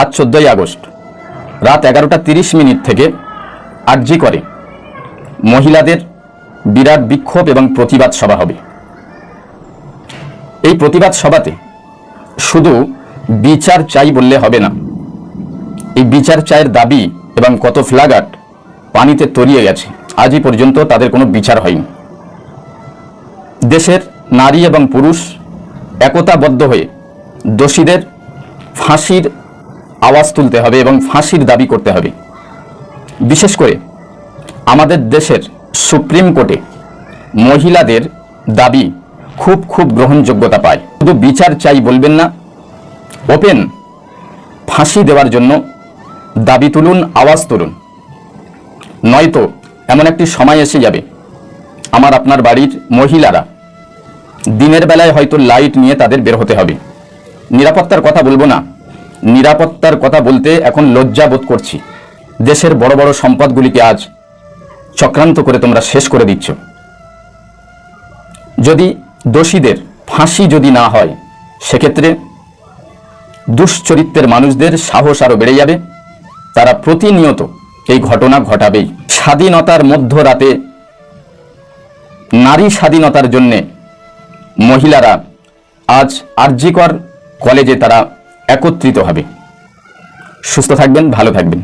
আজ চোদ্দই আগস্ট। রাত এগারোটা তিরিশ মিনিট থেকে আরজি করে। মহিলাদের বিরাট বিক্ষোভ এবং প্রতিবাদ সভা হবে। এই প্রতিবাদ সভাতে শুধু বিচার চাই বললে হবে না, এই বিচার চায়ের দাবি এবং কত ফ্ল্যাগার্ট পানিতে তরিয়ে গেছে, আজই পর্যন্ত তাদের কোনো বিচার হয়নি। দেশের নারী এবং পুরুষ একতাবদ্ধ হয়ে দোষীদের ফাঁসির আওয়াজ তুলতে হবে এবং ফাঁসির দাবি করতে হবে। বিশেষ করে আমাদের দেশের সুপ্রিম কোর্টে মহিলাদের দাবি খুব খুব গ্রহণযোগ্যতা পায়। শুধু বিচার চাই বলবেন না, ওপেন ফাঁসি দেওয়ার জন্য দাবি তুলুন, আওয়াজ তুলুন। নয়তো এমন একটি সময় এসে যাবে, আমার আপনার বাড়ির মহিলারা দিনের বেলায় হয়তো লাইট নিয়ে তাদের বের হতে হবে। নিরাপত্তার কথা বলব না নিরাপত্তার কথা বলতে এখন লজ্জা বোধ করছি। দেশের বড় বড় সম্পদগুলিকে আজ চক্রান্ত করে তোমরা শেষ করে দিচ্ছ। যদি দোষীদের ফাঁসি যদি না হয়, সেক্ষেত্রে দুশ্চরিত্রের মানুষদের সাহস আরও বেড়ে যাবে। তারা প্রতিনিয়ত এই ঘটনা ঘটাবেই। স্বাধীনতার মধ্যরাতে, নারী স্বাধীনতার জন্যে মহিলারা আজ আরজিকর কলেজে তারা একত্রিত হবে। সুস্থ থাকবেন ভালো থাকবেন।